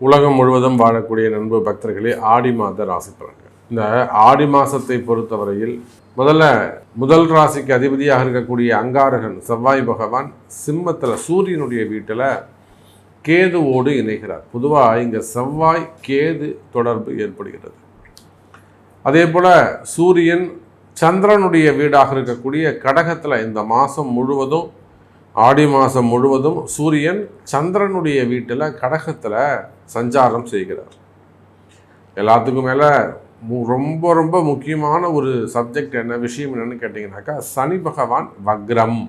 உலகம் முழுவதும் வாழக்கூடிய நண்பு பக்தர்களே ஆடி மாத ராசி பலன்கள். இந்த ஆடி மாசத்தை பொறுத்தவரையில் முதல்ல முதல் ராசிக்கு அதிபதியாக இருக்கக்கூடிய அங்காரகன் செவ்வாய் பகவான் சிம்மத்தில் சூரியனுடைய வீட்டில் கேதுவோடு இணைகிறார். பொதுவாக இங்கே செவ்வாய் கேது தொடர்பு ஏற்படுகிறது. அதே போல் சூரியன் சந்திரனுடைய வீடாக இருக்கக்கூடிய கடகத்தில் இந்த மாதம் முழுவதும் ஆடி மாதம் முழுவதும் சூரியன் சந்திரனுடைய வீட்டில் கடகத்தில் சஞ்சாரம் செய்கிறார். எல்லாத்துக்கும் மேலே ரொம்ப ரொம்ப முக்கியமான ஒரு சப்ஜெக்ட் என்ன விஷயம் என்னன்னு கேட்டிங்கனாக்கா சனி பகவான் வக்ரம்.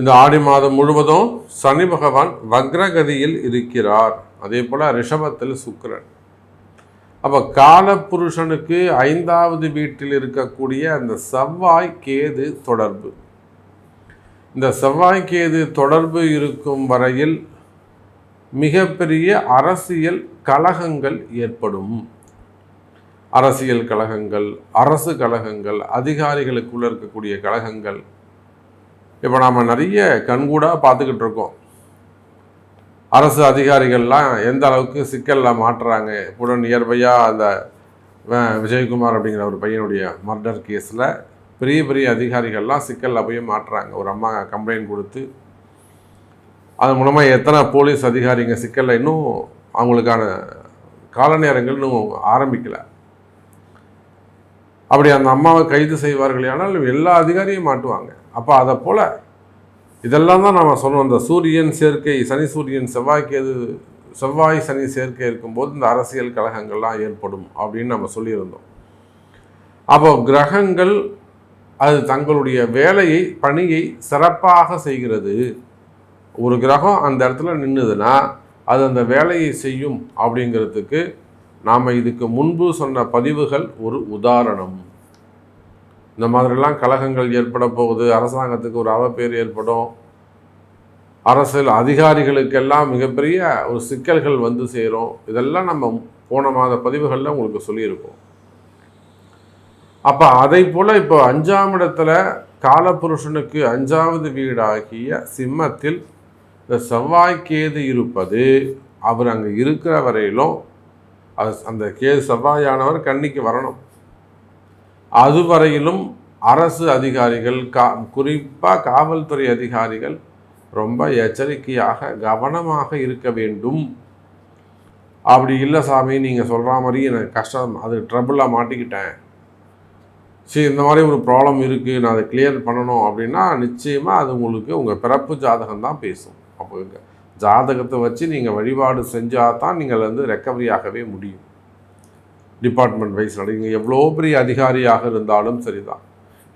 இந்த ஆடி மாதம் முழுவதும் சனி பகவான் வக்ரகதியில் இருக்கிறார். அதே போல் ரிஷபத்தில் சுக்கரன். அப்போ காலப்புருஷனுக்கு ஐந்தாவது வீட்டில் இருக்கக்கூடிய அந்த செவ்வாய் கேது தொடர்பு. இந்த செவ்வாய்க்கேது தொடர்பு இருக்கும் வரையில் மிகப்பெரிய அரசியல் கழகங்கள் ஏற்படும். அரசியல் கழகங்கள் அரசு கழகங்கள் அதிகாரிகளுக்குள்ள இருக்கக்கூடிய கழகங்கள். இப்போ நாம் நிறைய கண்கூடாக பார்த்துக்கிட்டு இருக்கோம். அரசு அதிகாரிகள்லாம் எந்த அளவுக்கு சிக்கலில் மாட்டுறாங்க? உடன் இயற்பையாக அந்த விஜயகுமார் அப்படிங்கிற ஒரு பையனுடைய மர்டர் கேஸில் பெரிய பெரிய அதிகாரிகள்லாம் சிக்கலில் போய் மாட்டுறாங்க. ஒரு அம்மா கம்ப்ளைண்ட் கொடுத்து அது மூலமாக எத்தனை போலீஸ் அதிகாரிங்க சிக்கலில் இன்னும் அவங்களுக்கான கால நேரங்கள் இன்னும் ஆரம்பிக்கலை. அப்படி அந்த அம்மாவை கைது செய்வார்கள் ஆனால் எல்லா அதிகாரியும் மாட்டுவாங்க. அப்போ அதை போல் இதெல்லாம் தான் நம்ம சொன்னோம். இந்த சூரியன் சேர்க்கை சனி சூரியன் செவ்வாய்க்கு எது செவ்வாய் சனி சேர்க்கை இருக்கும்போது இந்த அரசியல் கழகங்கள்லாம் ஏற்படும் அப்படின்னு நம்ம சொல்லியிருந்தோம். அப்போ கிரகங்கள் அது தங்களுடைய வேலையை பணியை சிறப்பாக செய்கிறது. ஒரு கிரகம் அந்த இடத்துல நின்றுதுன்னா அது அந்த வேலையை செய்யும் அப்படிங்கிறதுக்கு நாம் இதுக்கு முன்பு சொன்ன பதிவுகள் ஒரு உதாரணம். இந்த மாதிரிலாம் கழகங்கள் ஏற்பட போகுது அரசாங்கத்துக்கு ஒரு அவப்பேர் ஏற்படும். அரசியல் அதிகாரிகளுக்கெல்லாம் மிகப்பெரிய ஒரு சிக்கல்கள் வந்து சேரும். இதெல்லாம் நம்ம போன மாத பதிவுகளில் உங்களுக்கு சொல்லியிருக்கோம். அப்போ அதை போல் இப்போ அஞ்சாம் இடத்துல காலபுருஷனுக்கு அஞ்சாவது வீடாகிய சிம்மத்தில் இந்த செவ்வாய் கேது இருப்பது அவர் அங்கே இருக்கிற வரையிலும் அது அந்த கேது செவ்வாயானவர் கன்னிக்கு வரணும். அதுவரையிலும் அரசு அதிகாரிகள் கா குறிப்பாக காவல்துறை அதிகாரிகள் ரொம்ப எச்சரிக்கையாக கவனமாக இருக்க வேண்டும். அப்படி இல்லை சாமி நீங்கள் சொல்கிற மாதிரி எனக்கு கஷ்டம் அது ட்ரபுளாக மாட்டிக்கிட்டேன். சரி இந்த மாதிரி ஒரு ப்ராப்ளம் இருக்குது நான் அதை கிளியர் பண்ணணும் அப்படின்னா நிச்சயமாக அது உங்களுக்கு உங்கள் பிறப்பு ஜாதகம் தான் பேசும். அப்போ ஜாதகத்தை வச்சு நீங்கள் வழிபாடு செஞ்சால் தான் நீங்கள் வந்து ரெக்கவரி ஆகவே முடியும். டிபார்ட்மெண்ட் வைஸ் நீங்கள் எவ்வளோ பெரிய அதிகாரியாக இருந்தாலும் சரிதான்.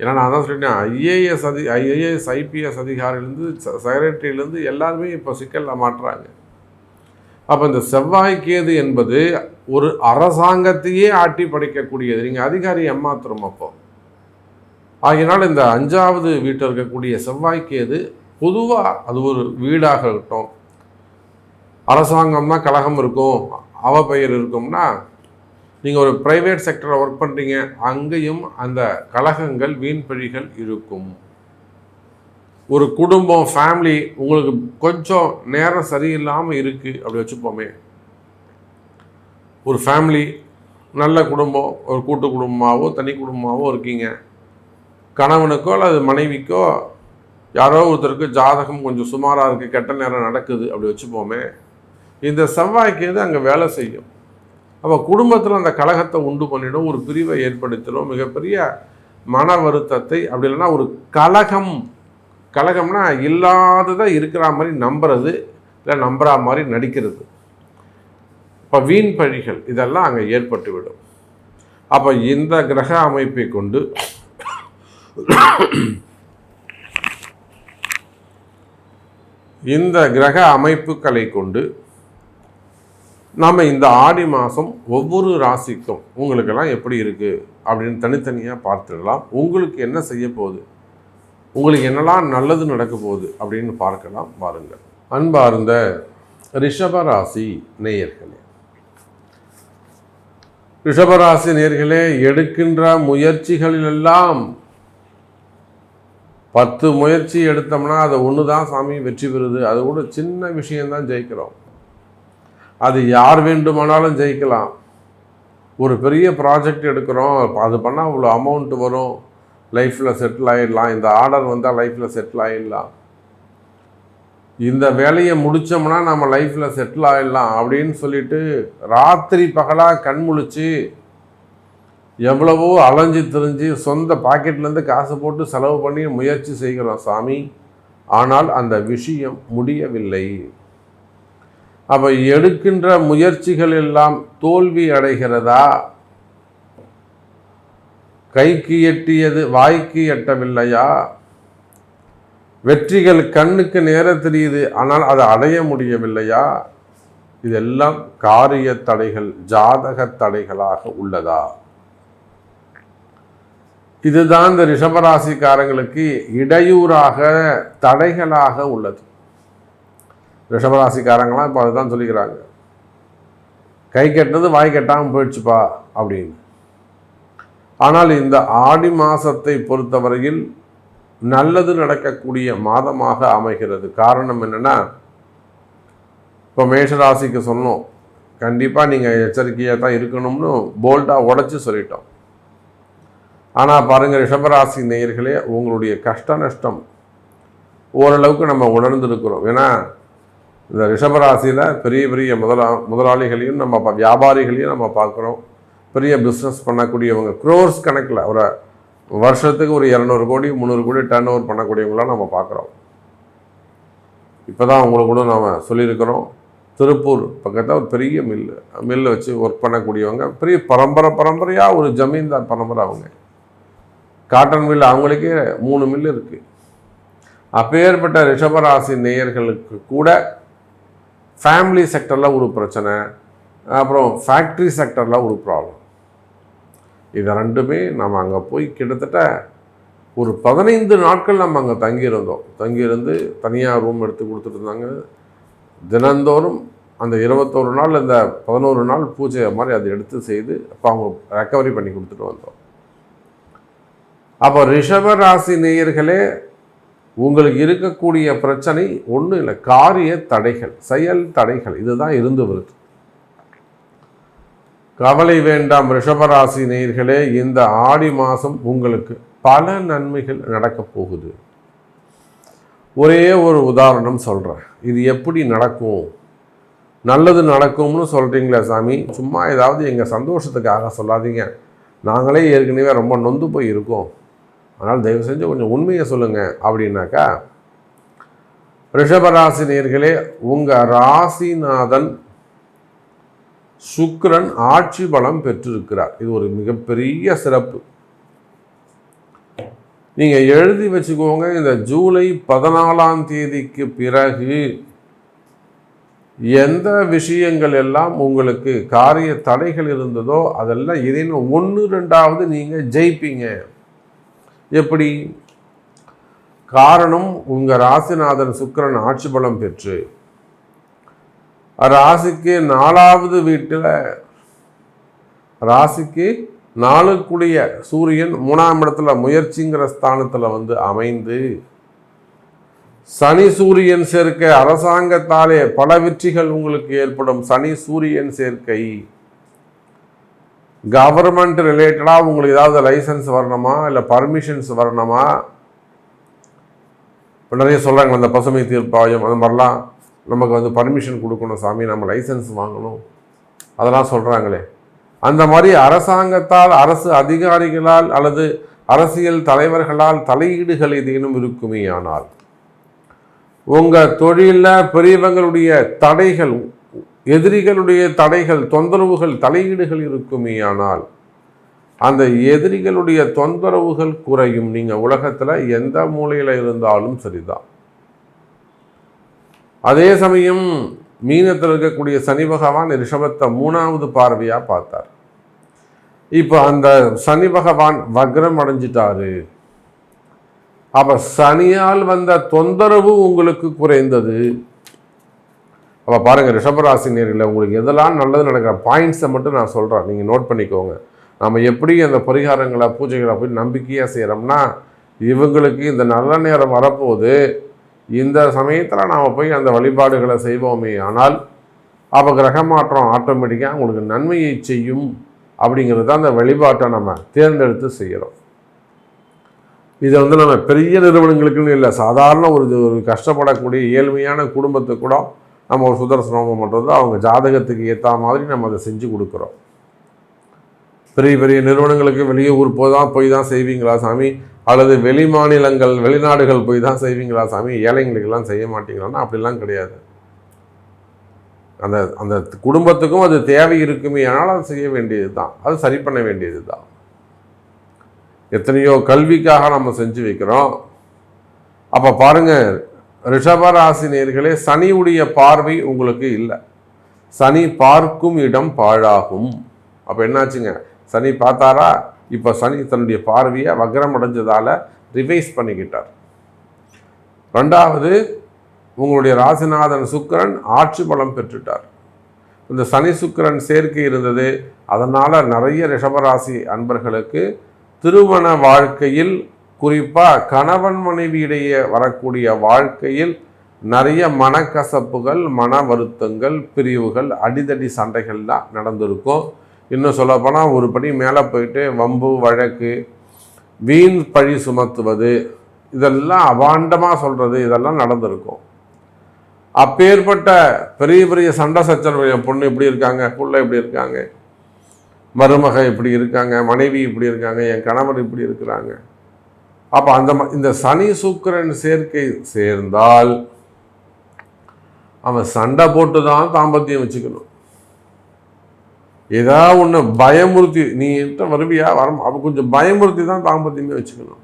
ஏன்னா நான் தான் சொல்லிட்டேன் ஐஏஎஸ் அதி ஐஏஎஸ் ஐபிஎஸ் அதிகாரிலேருந்து செக்ரட்டரியிலேருந்து எல்லாருமே இப்போ சிக்கலில் மாட்டுறாங்க. அப்போ இந்த செவ்வாய் கேது என்பது ஒரு அரசாங்கத்தையே ஆட்டி படைக்கக்கூடியது. நீங்கள் அதிகாரி ஏமாத்துறோம் அப்போ. ஆகையினால் இந்த அஞ்சாவது வீட்டில் இருக்கக்கூடிய செவ்வாய் கேது பொதுவாக அது ஒரு வீடாக இருக்கட்டும். அரசாங்கம்னா கழகம் இருக்கும் அவ பெயர் இருக்கும்னா நீங்கள் ஒரு ப்ரைவேட் செக்டரில் ஒர்க் பண்ணுறீங்க அங்கேயும் அந்த கழகங்கள் வீண்பழிகள் இருக்கும். ஒரு குடும்பம் ஃபேமிலி உங்களுக்கு கொஞ்சம் நேரம் சரியில்லாமல் இருக்குது அப்படி வச்சுப்போமே. ஒரு ஃபேமிலி நல்ல குடும்பம் ஒரு கூட்டு குடும்பமாகவோ தனி குடும்பமாகவோ இருக்கீங்க. கணவனுக்கோ அல்லது மனைவிக்கோ யாரோ ஒருத்தருக்கு ஜாதகம் கொஞ்சம் சுமாராக இருக்குது கெட்ட நேரம் நடக்குது அப்படி வச்சுப்போமே. இந்த செவ்வாய்க்கு இது அங்கே வேலை செய்யும். அப்போ குடும்பத்தில் அந்த கலகத்தை உண்டு பண்ணிடும் ஒரு பிரிவை ஏற்படுத்திடும். மிகப்பெரிய மன வருத்தத்தை அப்படி இல்லைன்னா ஒரு கலகம். கலகம்னா இல்லாததை இருக்கிற மாதிரி நம்புறது இல்லை நம்புற மாதிரி நடிக்கிறது. இப்போ வீண் பழிகள் இதெல்லாம் அங்கே ஏற்பட்டுவிடும். அப்போ இந்த கிரக அமைப்பை கொண்டு இந்த கிரக அமைப்புகளை கொண்டு நாம் இந்த ஆடி மாதம் ஒவ்வொரு ராசிக்கும் உங்களுக்கெல்லாம் எப்படி இருக்குது அப்படின்னு தனித்தனியாக பார்த்துடலாம். உங்களுக்கு என்ன செய்ய போகுது? உங்களுக்கு என்னெல்லாம் நல்லது நடக்க போகுது அப்படின்னு பார்க்கலாம். பாருங்கள் அன்பார்ந்த ரிஷபராசி நேயர்களே. ரிஷபராசி நேர்களே எடுக்கின்ற முயற்சிகளிலெல்லாம் பத்து முயற்சி எடுத்தோம்னா அதை ஒன்று தான் சாமி வெற்றி பெறுது. அது கூட சின்ன விஷயம்தான் ஜெயிக்கிறோம். அது யார் வேண்டுமானாலும் ஜெயிக்கலாம். ஒரு பெரிய ப்ராஜெக்ட் எடுக்கிறோம். அது பண்ணால் அவ்வளோ அமௌண்ட் வரும். லைஃப்பில் செட்டில் ஆகிடலாம் இந்த ஆர்டர் வந்தால் லைஃப்பில் செட்டில் ஆகிடலாம் இந்த வேலையை முடித்தோம்னா நம்ம லைஃப்பில் செட்டில் ஆகிடலாம் அப்படின்னு சொல்லிட்டு ராத்திரி பகலாக கண் முழிச்சு எவ்வளவோ அலைஞ்சு திரிஞ்சு சொந்த பாக்கெட்லேருந்து காசு போட்டு செலவு பண்ணி முயற்சி செய்கிறோம் சாமி. ஆனால் அந்த விஷயம் முடியவில்லை. அப்போ எடுக்கின்ற முயற்சிகள் எல்லாம் தோல்வி அடைகிறதா? கைக்கு எட்டியது வாய்க்கு எட்டவில்லையா? வெற்றிகள் கண்ணுக்கு நேர தெரியுது ஆனால் அதை அடைய முடியவில்லையா? இதெல்லாம் காரிய தடைகள் ஜாதக தடைகளாக உள்ளதா? இதுதான் இந்த ரிஷபராசிக்காரங்களுக்கு இடையூறாக தடைகளாக உள்ளது. ரிஷபராசிக்காரங்களாம் இப்போ அதுதான் சொல்லிக்கிறாங்க. கை கெட்டது வாய் கெட்டாமல் போயிடுச்சுப்பா அப்படின்னு. ஆனால் இந்த ஆடி மாதத்தை பொறுத்தவரையில் நல்லது நடக்கக்கூடிய மாதமாக அமைகிறது. காரணம் என்னென்னா இப்போ மேஷராசிக்கு சொன்னோம். கண்டிப்பாக நீங்கள் எச்சரிக்கையாக தான் இருக்கணும்னு போல்டாக உடச்சி சொல்லிட்டோம். ஆனால் பாருங்கள் ரிஷபராசி நேயர்களே உங்களுடைய கஷ்ட நஷ்டம் ஓரளவுக்கு நம்ம உணர்ந்துருக்கிறோம். ஏன்னா இந்த ரிஷபராசியில் பெரிய பெரிய முதலா முதலாளிகளையும் நம்ம வியாபாரிகளையும் நம்ம பார்க்குறோம். பெரிய பிஸ்னஸ் பண்ணக்கூடியவங்க க்ரோர்ஸ் கணக்கில் ஒரு வருஷத்துக்கு ஒரு இரநூறு கோடி முந்நூறு கோடி டர்ன் ஓவர் பண்ணக்கூடியவங்களாம் நம்ம பார்க்குறோம். இப்போ தான் அவங்களுக்கு கூட நாம் சொல்லியிருக்கிறோம். திருப்பூர் பக்கத்தில் ஒரு பெரிய மில்லு மில்லு வச்சு ஒர்க் பண்ணக்கூடியவங்க பெரிய பரம்பரை பரம்பரையாக ஒரு ஜமீன்தார் பரம்பரை அவங்க. காட்டன் மில் அவங்களுக்கே மூணு மில்லு இருக்குது அப்பேற்பட்ட ரிஷபராசி நேயர்களுக்கு கூட ஃபேமிலி செக்டரில் ஒரு பிரச்சனை அப்புறம் ஃபேக்ட்ரி செக்டரில் ஒரு ப்ராப்ளம் இதை ரெண்டுமே நம்ம அங்கே போய் கிட்டத்தட்ட ஒரு பதினைந்து நாட்கள் நம்ம அங்கே தங்கியிருந்தோம். தங்கியிருந்து தனியாக ரூம் எடுத்து கொடுத்துட்ருந்தாங்க தினந்தோறும் அந்த இருபத்தோரு நாள் இந்த பதினோரு நாள் பூஜை மாதிரி அதை எடுத்து செய்து அப்போ அவங்க ரெக்கவரி பண்ணி கொடுத்துட்டு வந்தோம். அப்போ ரிஷப ராசி நேயர்களே உங்களுக்கு இருக்கக்கூடிய பிரச்சனை ஒன்றும் இல்லை. காரிய தடைகள் செயல் தடைகள் இதுதான் இருந்து வருது. கவலை வேண்டாம் ரிஷபராசி நேயர்களே இந்த ஆடி மாதம் உங்களுக்கு பல நன்மைகள் நடக்கப் போகுது. ஒரே ஒரு உதாரணம் சொல்கிறேன் இது எப்படி நடக்கும்? நல்லது நடக்கும்னு சொல்கிறீங்களே சாமி. சும்மா ஏதாவது எங்கள் சந்தோஷத்துக்காக சொல்லாதீங்க. நாங்களே ஏற்கனவே ரொம்ப நொந்து போய் இருக்கோம் அதனால் தயவு செஞ்சு கொஞ்சம் உண்மையை சொல்லுங்கள் அப்படின்னாக்கா ரிஷபராசி நேர்களே உங்கள் ராசிநாதன் சுக்கரன் ஆட்சி பலம் பெற்றிருக்கிறார். இது ஒரு மிகப்பெரிய சிறப்பு. நீங்கள் எழுதி வச்சுக்கோங்க இந்த ஜூலை பதினாலாம் தேதிக்கு பிறகு எந்த விஷயங்கள் எல்லாம் உங்களுக்கு காரிய தடைகள் இருந்ததோ அதெல்லாம் ஏதேனும் ஒன்று ரெண்டாவது நீங்கள் ஜெயிப்பீங்க. எப்படி? காரணம் உங்கள் ராசிநாதன் சுக்கிரன் ஆட்சி பலம் பெற்று ராசிக்கு நாலாவது வீட்டில் ராசிக்கு நாளுக்குடிய சூரியன் மூணாம் இடத்துல முயற்சிங்கிற ஸ்தானத்தில் வந்து அமைந்து சனி சூரியன் சேர்க்கை அரசாங்கத்தாலே பல வெற்றிகள் உங்களுக்கு ஏற்படும். சனி சூரியன் சேர்க்கை. கவர்மெண்ட் ரிலேட்டடாக உங்களுக்கு ஏதாவது லைசன்ஸ் வரணுமா? இல்லை பர்மிஷன்ஸ் வரணுமா? இப்போ நிறைய சொல்கிறாங்க அந்த பசுமை தீர்ப்பாயம் அந்த மாதிரிலாம் நமக்கு வந்து பர்மிஷன் கொடுக்கணும் சாமி நம்ம லைசன்ஸ் வாங்கணும். அதெல்லாம் சொல்கிறாங்களே அந்த மாதிரி அரசாங்கத்தால் அரசு அதிகாரிகளால் அல்லது அரசியல் தலைவர்களால் தலையீடுகள் ஏதேனும் இருக்குமே ஆனால் உங்கள் தொழிலில் பெரியவங்களுடைய தடைகள் எதிரிகளுடைய தடைகள் தொந்தரவுகள் தலையீடுகள் இருக்குமே ஆனால் அந்த எதிரிகளுடைய தொந்தரவுகள் குறையும். நீங்கள் உலகத்தில் எந்த மூலையில் இருந்தாலும் சரிதான். அதே சமயம் மீனத்தில் இருக்கக்கூடிய சனி பகவான் ரிஷபத்தை மூணாவது பார்வையாக பார்த்தார். இப்போ அந்த சனி பகவான் வக்ரம் அடைஞ்சிட்டாரு. அப்போ சனியால் வந்த தொந்தரவு உங்களுக்கு குறைந்தது. அப்போ பாருங்கள் ரிஷபராசினியர்களில் உங்களுக்கு எதெல்லாம் நல்லது நடக்கிற பாயிண்ட்ஸை மட்டும் நான் சொல்கிறேன் நீங்கள் நோட் பண்ணிக்கோங்க. நம்ம எப்படி அந்த பரிகாரங்களை பூஜைகளை போய் நம்பிக்கையாக செய்கிறோம்னா இவங்களுக்கு இந்த நல்ல நேரம் வரப்போது இந்த சமயத்தில் நாம் போய் அந்த வழிபாடுகளை செய்வோமே. ஆனால் அப்போ கிரக மாற்றம் ஆட்டோமேட்டிக்காக உங்களுக்கு நன்மையை செய்யும் அப்படிங்கிறது தான் அந்த வழிபாட்டை நம்ம தேர்ந்தெடுத்து செய்கிறோம் இதை வந்து நம்ம பெரிய நிறுவனங்களுக்குன்னு இல்லை சாதாரண ஒரு ஒரு கஷ்டப்படக்கூடிய ஏழ்மையான குடும்பத்துக்கு கூட நம்ம ஒரு சுதர்சனமம் பண்ணுறது அவங்க ஜாதகத்துக்கு ஏற்ற மாதிரி நம்ம அதை செஞ்சு கொடுக்குறோம். பெரிய பெரிய நிறுவனங்களுக்கு வெளியே ஊர் போய் தான் போய் தான் செய்வீங்களா சாமி? அல்லது வெளி மாநிலங்கள் வெளிநாடுகள் போய் தான் செய்வீங்களா சாமி? ஏழைங்களுக்கெல்லாம் செய்ய மாட்டீங்களான்னா அப்படிலாம் கிடையாது. அந்த அந்த குடும்பத்துக்கும் அது தேவை இருக்குமே ஆனால் அது செய்ய வேண்டியது தான் அது சரி பண்ண வேண்டியது தான் எத்தனையோ கல்விக்காக நம்ம செஞ்சு வைக்கிறோம். அப்போ பாருங்கள் ரிஷபராசி நேர்களே சனியுடைய பார்வை உங்களுக்கு இல்லை. சனி பார்க்கும் இடம் பாழாகும். அப்போ என்னாச்சுங்க? சனி பார்த்தாரா? இப்போ சனி தன்னுடைய பார்வையை வக்ரம் அடைஞ்சதால் ரிவைஸ் பண்ணிக்கிட்டார். ரெண்டாவது உங்களுடைய ராசிநாதன் சுக்கரன் ஆட்சி பலம் பெற்றுட்டார். இந்த சனி சுக்கரன் சேர்க்கை இருந்தது அதனால் நிறைய ரிஷபராசி அன்பர்களுக்கு திருமண வாழ்க்கையில் குறிப்பாக கணவன் மனைவியிடையே வரக்கூடிய வாழ்க்கையில் நிறைய மனக்கசப்புகள் மன வருத்தங்கள் பிரிவுகள் அடிதடி சண்டைகள்லாம் நடந்திருக்கும். இன்னும் சொல்லப்போனால் ஒரு படி மேலே போயிட்டு வம்பு வழக்கு வீண் பழி சுமத்துவது இதெல்லாம் அபாண்டமாக சொல்கிறது இதெல்லாம் நடந்திருக்கும். அப்பேற்பட்ட பெரிய பெரிய சண்டை சச்சரவு என் பொண்ணு இப்படி இருக்காங்க பிள்ளை இப்படி இருக்காங்க மருமக இப்படி இருக்காங்க மனைவி இப்படி இருக்காங்க என் கணவர் இப்படி இருக்கிறாங்க. அப்போ அந்த இந்த சனி சுக்கரன் சேர்க்கை சேர்ந்தால் அவன் சண்டை போட்டு தான் தாம்பத்தியம் வச்சுக்கணும். ஏதாவது ஒன்று பயமுறுத்தி நீ என்கிட்ட வருவியா? வர அப்போ கொஞ்சம் பயமுறுத்தி தான் தாம்பத்தியமே வச்சுக்கணும்.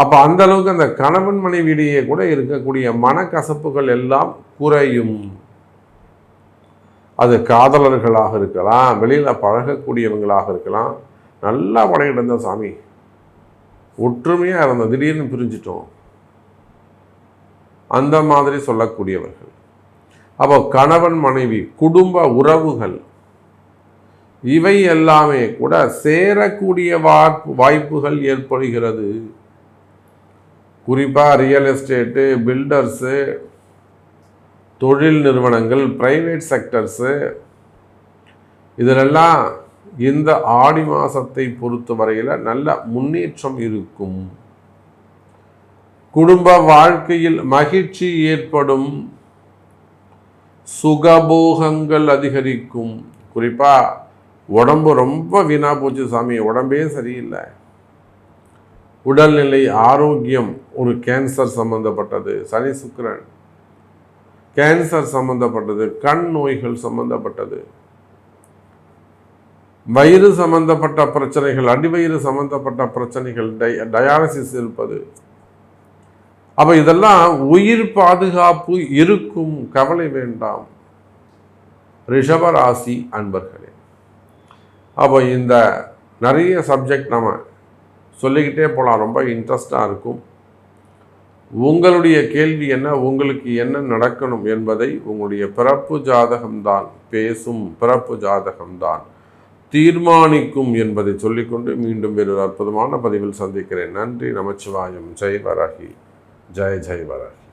அப்போ அந்த அளவுக்கு அந்த கணவன் மனைவியிடையே கூட இருக்கக்கூடிய மனக்கசப்புகள் எல்லாம் குறையும். அது காதலர்களாக இருக்கலாம் வெளியில் பழகக்கூடியவங்களாக இருக்கலாம். நல்லா பழகிட்டு இருந்தோம் சாமி. ஒற்றுமையாக இருந்தோம் திடீர்னு பிரிஞ்சிட்டோம். அந்த மாதிரி சொல்லக்கூடியவர்கள். அப்போ கணவன் மனைவி குடும்ப உறவுகள் இவை எல்லாமே கூட சேரக்கூடிய வாய்ப்பு வாய்ப்புகள் ஏற்படுகிறது. குறிப்பாக ரியல் எஸ்டேட்டு பில்டர்ஸு தொழில் நிறுவனங்கள் ப்ரைவேட் செக்டர்ஸு இதிலெல்லாம் இந்த ஆடி மாதத்தை பொறுத்த வரையில் நல்ல முன்னேற்றம் இருக்கும். குடும்ப வாழ்க்கையில் மகிழ்ச்சி ஏற்படும். சுகபோகங்கள் அதிகரிக்கும். குறிப்பாக உடம்பு ரொம்ப வீணாக போச்சு சாமி உடம்பே சரியில்லை. உடல்நிலை ஆரோக்கியம் ஒரு கேன்சர் சம்பந்தப்பட்டது சனி சுக்கரன். கேன்சர் சம்பந்தப்பட்டது கண் நோய்கள் சம்பந்தப்பட்டது. வயிறு சம்பந்தப்பட்ட பிரச்சனைகள் அடிவயிறு சம்பந்தப்பட்ட பிரச்சனைகள் டை டயாலிசிஸ் இருப்பது. அப்போ இதெல்லாம் உயிர் பாதுகாப்பு இருக்கும் கவலை வேண்டாம். ரிஷபராசி அன்பர்களே அப்போ இந்த நிறைய சப்ஜெக்ட் நம்ம சொல்லிக்கிட்டே போகலாம் ரொம்ப இன்ட்ரெஸ்டாக இருக்கும். உங்களுடைய கேள்வி என்ன உங்களுக்கு என்ன நடக்கணும் என்பதை உங்களுடைய பிறப்பு ஜாதகம்தான் பேசும். பிறப்பு ஜாதகம்தான். தீர்மானிக்கும் என்பதை சொல்லிக்கொண்டு மீண்டும் வேறொரு அற்புதமான பதிவில் சந்திக்கிறேன். நன்றி. நமச்சிவாயம். ஜெய் வராகி. ஜெய ஜெய் வராகி.